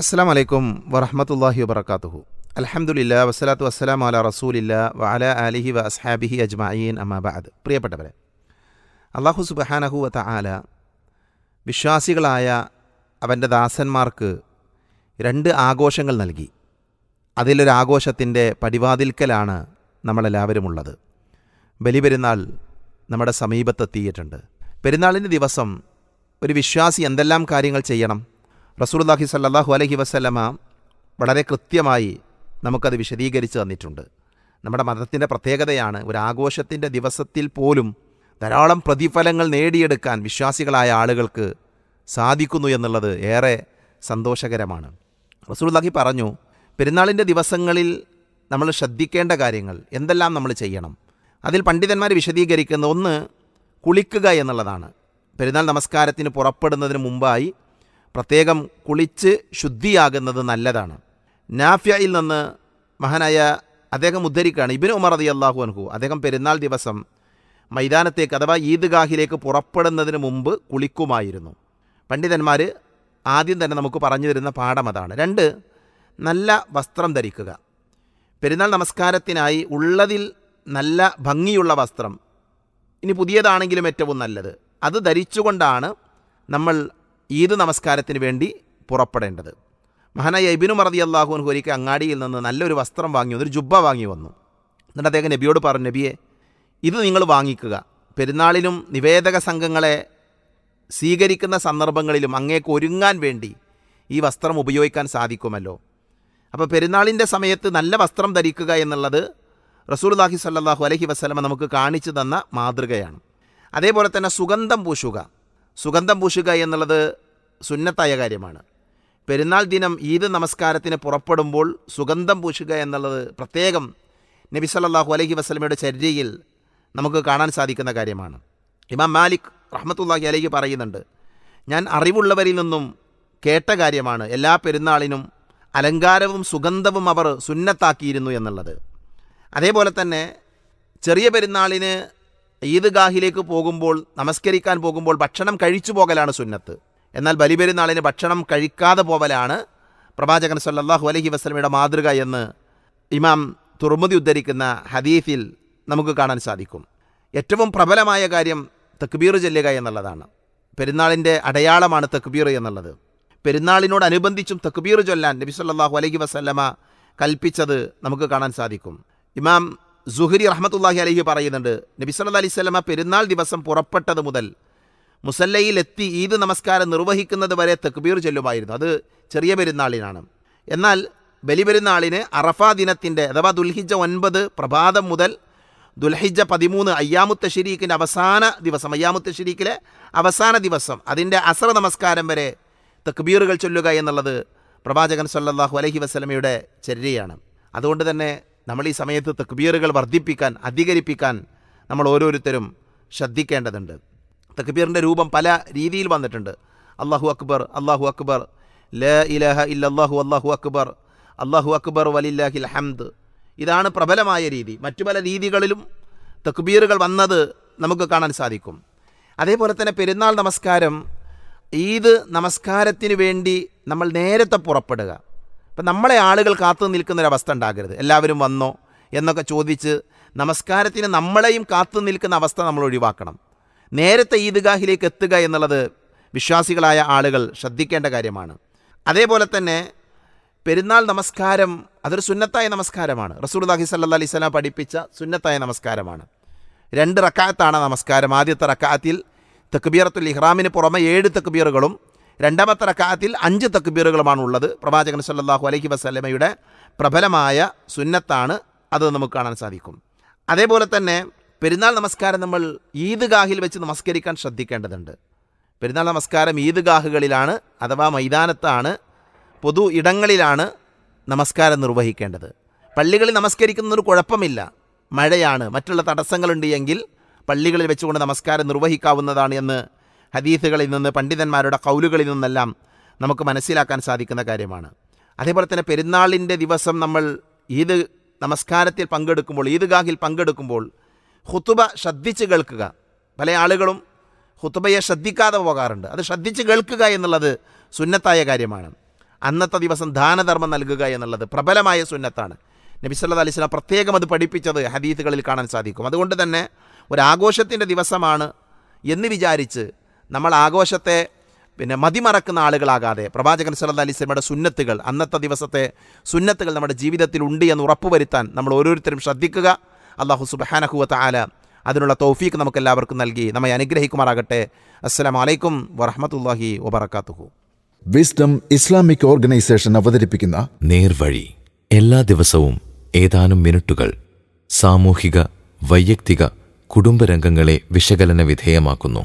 അസ്സാം വലൈക്കും വറഹമത്തല്ലാഹി വബർക്കാത്തുഹു അലഹമുല്ല വസ്സലാത്തു വസ്സലാം അല റസൂലില്ല വഅല അലിഹി വ അസ്ഹാബിഹി അജ്മഈൻ അമ്മാബാദ് പ്രിയപ്പെട്ടവരെ അള്ളാഹു സുബഹാനഹു വ തആല വിശ്വാസികളായ അവന്റെ ദാസന്മാർക്ക് രണ്ട് ആഘോഷങ്ങൾ നൽകി. അതിലൊരാഘോഷത്തിന്റെ പടിവാതിൽക്കലാണ് നമ്മളെല്ലാവരും ഉള്ളത് ബലിപെരുന്നാൾ നമ്മുടെ സമീപത്തെത്തിയിട്ടുണ്ട്. പെരുന്നാളിന്റെ ദിവസം ഒരു വിശ്വാസി എന്തെല്ലാം കാര്യങ്ങൾ ചെയ്യണം? റസൂലുള്ളാഹി സല്ലാഹു അലഹി വസ്ലമ വളരെ കൃത്യമായി നമുക്കത് വിശദീകരിച്ച് തന്നിട്ടുണ്ട്. നമ്മുടെ മതത്തിന്റെ പ്രത്യേകതയാണ് ഒരു ആഘോഷത്തിന്റെ ദിവസത്തിൽ പോലും ധാരാളം പ്രതിഫലങ്ങൾ നേടിയെടുക്കാൻ വിശ്വാസികളായ ആളുകൾക്ക് സാധിക്കുന്നു എന്നുള്ളത് ഏറെ സന്തോഷകരമാണ്. റസൂലുള്ളാഹി പറഞ്ഞു പെരുന്നാളിന്റെ ദിവസങ്ങളിൽ നമ്മൾ ശ്രദ്ധിക്കേണ്ട കാര്യങ്ങൾ എന്തെല്ലാം നമ്മൾ ചെയ്യണം? അതിൽ പണ്ഡിതന്മാർ വിശദീകരിക്കുന്ന ഒന്ന് കുളിക്കുക എന്നുള്ളതാണ്. പെരുന്നാൾ നമസ്കാരത്തിന് പുറപ്പെടുന്നതിന് മുമ്പായി പ്രത്യേകം കുളിച്ച് ശുദ്ധിയാകുന്നത് നല്ലതാണ്. നാഫ്യയിൽ നിന്ന് മഹാനായ അദ്ദേഹം ഉദ്ധരിക്കുകയാണ്. ഇബിന് ഉമർ അതി അള്ളാഹു അൻഹു അദ്ദേഹം പെരുന്നാൾ ദിവസം മൈതാനത്തേക്ക് അഥവാ ഈദ്ഗാഹിലേക്ക് പുറപ്പെടുന്നതിന് മുമ്പ് കുളിക്കുമായിരുന്നു. പണ്ഡിതന്മാർ ആദ്യം തന്നെ നമുക്ക് പറഞ്ഞു തരുന്ന പാഠം അതാണ്. രണ്ട് നല്ല വസ്ത്രം ധരിക്കുക. പെരുന്നാൾ നമസ്കാരത്തിനായി ഉള്ളതിൽ നല്ല ഭംഗിയുള്ള വസ്ത്രം. ഇനി പുതിയതാണെങ്കിലും ഏറ്റവും നല്ലത്. അത് ധരിച്ചുകൊണ്ടാണ് നമ്മൾ ഈദ് നമസ്കാരത്തിന് വേണ്ടി പുറപ്പെടേണ്ടത്. മഹാനായ ഇബിനു മറതി അള്ളാഹുൻ ഹുരിക്ക് അങ്ങാടിയിൽ നിന്ന് നല്ലൊരു വസ്ത്രം വാങ്ങി ഒരു ജുബ്ബ വാങ്ങി വന്നു. എന്നിട്ട് അദ്ദേഹം നബിയോട് പറഞ്ഞു നബിയെ ഇത് നിങ്ങൾ വാങ്ങിക്കുക. പെരുന്നാളിലും നിവേദക സംഘങ്ങളെ സ്വീകരിക്കുന്ന സന്ദർഭങ്ങളിലും അങ്ങേക്ക് ഒരുങ്ങാൻ വേണ്ടി ഈ വസ്ത്രം ഉപയോഗിക്കാൻ സാധിക്കുമല്ലോ. അപ്പോൾ പെരുന്നാളിന്റെ സമയത്ത് നല്ല വസ്ത്രം ധരിക്കുക എന്നുള്ളത് റസൂൽദാഹി സല്ലാഹു അലഹി വസ്ലമ നമുക്ക് കാണിച്ചു തന്ന മാതൃകയാണ്. അതേപോലെ തന്നെ സുഗന്ധം പൂശുക. സുഗന്ധം പൂശുക എന്നുള്ളത് സുന്നത്തായ കാര്യമാണ്. പെരുന്നാൾ ദിനം ഈദ് നമസ്കാരത്തിന് പുറപ്പെടുമ്പോൾ സുഗന്ധം പൂശുക എന്നുള്ളത് പ്രത്യേകം നബി സല്ലാഹു അലഹി വസ്ലമയുടെ ചര്യയിൽ നമുക്ക് കാണാൻ സാധിക്കുന്ന കാര്യമാണ്. ഇമാം മാലിക് റഹ്മത്തുല്ലാഹി അലഹി പറയുന്നുണ്ട് ഞാൻ അറിവുള്ളവരിൽ നിന്നും കേട്ട കാര്യമാണ്. എല്ലാ പെരുന്നാളിനും അലങ്കാരവും സുഗന്ധവും അവർ സുന്നത്താക്കിയിരുന്നു എന്നുള്ളത്. അതേപോലെ തന്നെ ചെറിയ പെരുന്നാളിന് ഈദ്ഗാഹിലേക്ക് പോകുമ്പോൾ നമസ്കരിക്കാൻ പോകുമ്പോൾ ഭക്ഷണം കഴിച്ചു പോകലാണ് സുന്നത്ത്. എന്നാൽ ബലിപെരുന്നാളിന് ഭക്ഷണം കഴിക്കാതെ പോവലാണ് പ്രവാചകൻ സല്ലാഹു അലഹി വസ്ലമയുടെ മാതൃക എന്ന് ഇമാം തുറമുതി ഉദ്ധരിക്കുന്ന ഹദീഫിൽ നമുക്ക് കാണാൻ സാധിക്കും. ഏറ്റവും പ്രബലമായ കാര്യം തക്ബീർ ചെല്ലുക എന്നുള്ളതാണ്. പെരുന്നാളിന്റെ അടയാളമാണ് തക്ബീർ എന്നുള്ളത്. പെരുന്നാളിനോടനുബന്ധിച്ചും തക്ബീർ ചൊല്ലാൻ നബി സല്ലാഹു അലൈഹി വസല്ലമ കൽപ്പിച്ചത് നമുക്ക് കാണാൻ സാധിക്കും. ഇമാം സുഹരി റഹ്മത്തുല്ലാഹി അലഹി പറയുന്നുണ്ട് നബി സല്ല അലൈഹി സ്വലമ പെരുന്നാൾ ദിവസം പുറപ്പെട്ടത് മുതൽ മുസല്ലയിലെത്തി ഈദ് നമസ്കാരം നിർവഹിക്കുന്നത് വരെ തക്ബീർ ചൊല്ലുമായിരുന്നു. അത് ചെറിയ പെരുന്നാളിനാണ്. എന്നാൽ ബലിപെരുന്നാളിന് അറഫ ദിനത്തിന്റെ അഥവാ ദുൽഹിജ ഒൻപത് പ്രഭാതം മുതൽ ദുൽഹിജ പതിമൂന്ന് അയ്യാമുത്ത ഷരീഖിന്റെ അവസാന ദിവസം അയ്യാമുത്ത ഷരീഖിലെ അവസാന ദിവസം അതിന്റെ അസറ നമസ്കാരം വരെ തക്ബീറുകൾ ചൊല്ലുക എന്നുള്ളത് പ്രവാചകൻ സല്ലാഹു അലഹി വസ്ലമയുടെ ചര്യയാണ്. അതുകൊണ്ട് തന്നെ നമ്മൾ ഈ സമയത്ത് തക്ബീറുകൾ വർദ്ധിപ്പിക്കാൻ അധികരിപ്പിക്കാൻ നമ്മൾ ഓരോരുത്തരും ശ്രദ്ധിക്കേണ്ടതുണ്ട്. തക്ബീറിന്റെ രൂപം പല രീതിയിൽ വന്നിട്ടുണ്ട്. അള്ളാഹു അക്ബർ അള്ളാഹു അക്ബർ ല ഇലഹ ഇല്ലല്ലാഹു അള്ളാഹു അക്ബർ അള്ളാഹു അക്ബർ വലില്ലാഹിൽ ഹംദ്. ഇതാണ് പ്രബലമായ രീതി. മറ്റു പല രീതികളിലും തക്ബീറുകൾ വന്നത് നമുക്ക് കാണാൻ സാധിക്കും. അതേപോലെ തന്നെ പെരുന്നാൾ നമസ്കാരം ഈദ് നമസ്കാരത്തിന് വേണ്ടി നമ്മൾ നേരത്തെ പുറപ്പെടുക. അപ്പം നമ്മളെ ആളുകൾ കാത്തു നിൽക്കുന്നൊരവസ്ഥ ഉണ്ടാകരുത്. എല്ലാവരും വന്നോ എന്നൊക്കെ ചോദിച്ച് നമസ്കാരത്തിന് നമ്മളെയും കാത്തു നിൽക്കുന്ന അവസ്ഥ നമ്മൾ ഒഴിവാക്കണം. നേരത്തെ ഈദ്ഗാഹിലേക്ക് എത്തുക എന്നുള്ളത് വിശ്വാസികളായ ആളുകൾ ശ്രദ്ധിക്കേണ്ട കാര്യമാണ്. അതേപോലെ തന്നെ പെരുന്നാൾ നമസ്കാരം അതൊരു സുന്നത്തായ നമസ്കാരമാണ്. റസൂൽദാഹി സല്ലാ അലൈഹി സ്വലാം പഠിപ്പിച്ച സുന്നത്തായ നമസ്കാരമാണ്. രണ്ട് റക്കാത്താണ് നമസ്കാരം. ആദ്യത്തെ റക്കാത്തിൽ തക്ബീറത്തുൽ ഇഹ്റാമിന് പുറമെ ഏഴ് തക്ബീറുകളും രണ്ടാമത്തെ റക്കാത്തിൽ അഞ്ച് തക്ബീറുകളുമാണ് ഉള്ളത്. പ്രവാചകൻ സല്ലാഹു അലഹി വസ്ലമയുടെ പ്രബലമായ സുന്നത്താണ് അത് നമുക്ക് കാണാൻ സാധിക്കും. അതേപോലെ തന്നെ പെരുന്നാൾ നമസ്കാരം നമ്മൾ ഈദ്ഗാഹിൽ വെച്ച് നമസ്കരിക്കാൻ ശ്രദ്ധിക്കേണ്ടതുണ്ട്. പെരുന്നാൾ നമസ്കാരം ഈദ്ഗാഹുകളിലാണ് അഥവാ മൈതാനത്താണ് പൊതു ഇടങ്ങളിലാണ് നമസ്കാരം നിർവഹിക്കേണ്ടത്. പള്ളികളിൽ നമസ്കരിക്കുന്നൊരു കുഴപ്പമില്ല. മഴയാണ്. മറ്റുള്ള തടസ്സങ്ങളുണ്ട് എങ്കിൽ പള്ളികളിൽ വെച്ചുകൊണ്ട് നമസ്കാരം നിർവഹിക്കാവുന്നതാണ് എന്ന് ഹദീസുകളിൽ നിന്ന് പണ്ഡിതന്മാരുടെ കൗലുകളിൽ നിന്നെല്ലാം നമുക്ക് മനസ്സിലാക്കാൻ സാധിക്കുന്ന കാര്യമാണ്. അതേപോലെ തന്നെ പെരുന്നാളിന്റെ ദിവസം നമ്മൾ ഈദ് നമസ്കാരത്തിൽ പങ്കെടുക്കുമ്പോൾ ഈദ്ഗാഹിൽ പങ്കെടുക്കുമ്പോൾ ഹുത്തുബ ശ്രദ്ധിച്ച് കേൾക്കുക. പല ആളുകളും ഹുത്തുബയെ ശ്രദ്ധിക്കാതെ പോകാറുണ്ട്. അത് ശ്രദ്ധിച്ച് കേൾക്കുക എന്നുള്ളത് സുന്നത്തായ കാര്യമാണ്. അന്നത്തെ ദിവസം ദാനധർമ്മം നൽകുക എന്നുള്ളത് പ്രബലമായ സുന്നത്താണ്. നബി അലിസ്ല പ്രത്യേകം അത് പഠിപ്പിച്ചത് ഹദീസുകളിൽ കാണാൻ സാധിക്കും. അതുകൊണ്ട് തന്നെ ഒരു ആഘോഷത്തിന്റെ ദിവസമാണ് എന്ന് വിചാരിച്ച് നമ്മൾ ആഘോഷത്തെ പിന്നെ മതിമറക്കുന്ന ആളുകളാകാതെ പ്രവാചകൻ സല്ല അലൈഹി വസല്ലമയുടെ സുന്നത്തുകൾ അന്നത്തെ ദിവസത്തെ സുന്നത്തുകൾ നമ്മുടെ ജീവിതത്തിൽ ഉണ്ട് എന്ന് ഉറപ്പുവരുത്താൻ നമ്മൾ ഓരോരുത്തരും ശ്രദ്ധിക്കുക. അള്ളാഹു സുബാനഹുവത്ത് ആല അതിനുള്ള തൗഫീക്ക് നമുക്കെല്ലാവർക്കും നൽകി. നമ്മെ അനുഗ്രഹിക്കുമാറാകട്ടെ. അസ്സലാമു വലൈക്കും വറഹമത്തല്ലാഹി വബറകാതുഹു. വിസ്ഡം ഇസ്ലാമിക് ഓർഗനൈസേഷൻ അവതരിപ്പിക്കുന്ന നേർവഴി. എല്ലാ ദിവസവും ഏതാനും മിനിറ്റുകൾ സാമൂഹിക വൈയക്തിക കുടുംബരംഗങ്ങളെ വിശകലന വിധേയമാക്കുന്നു.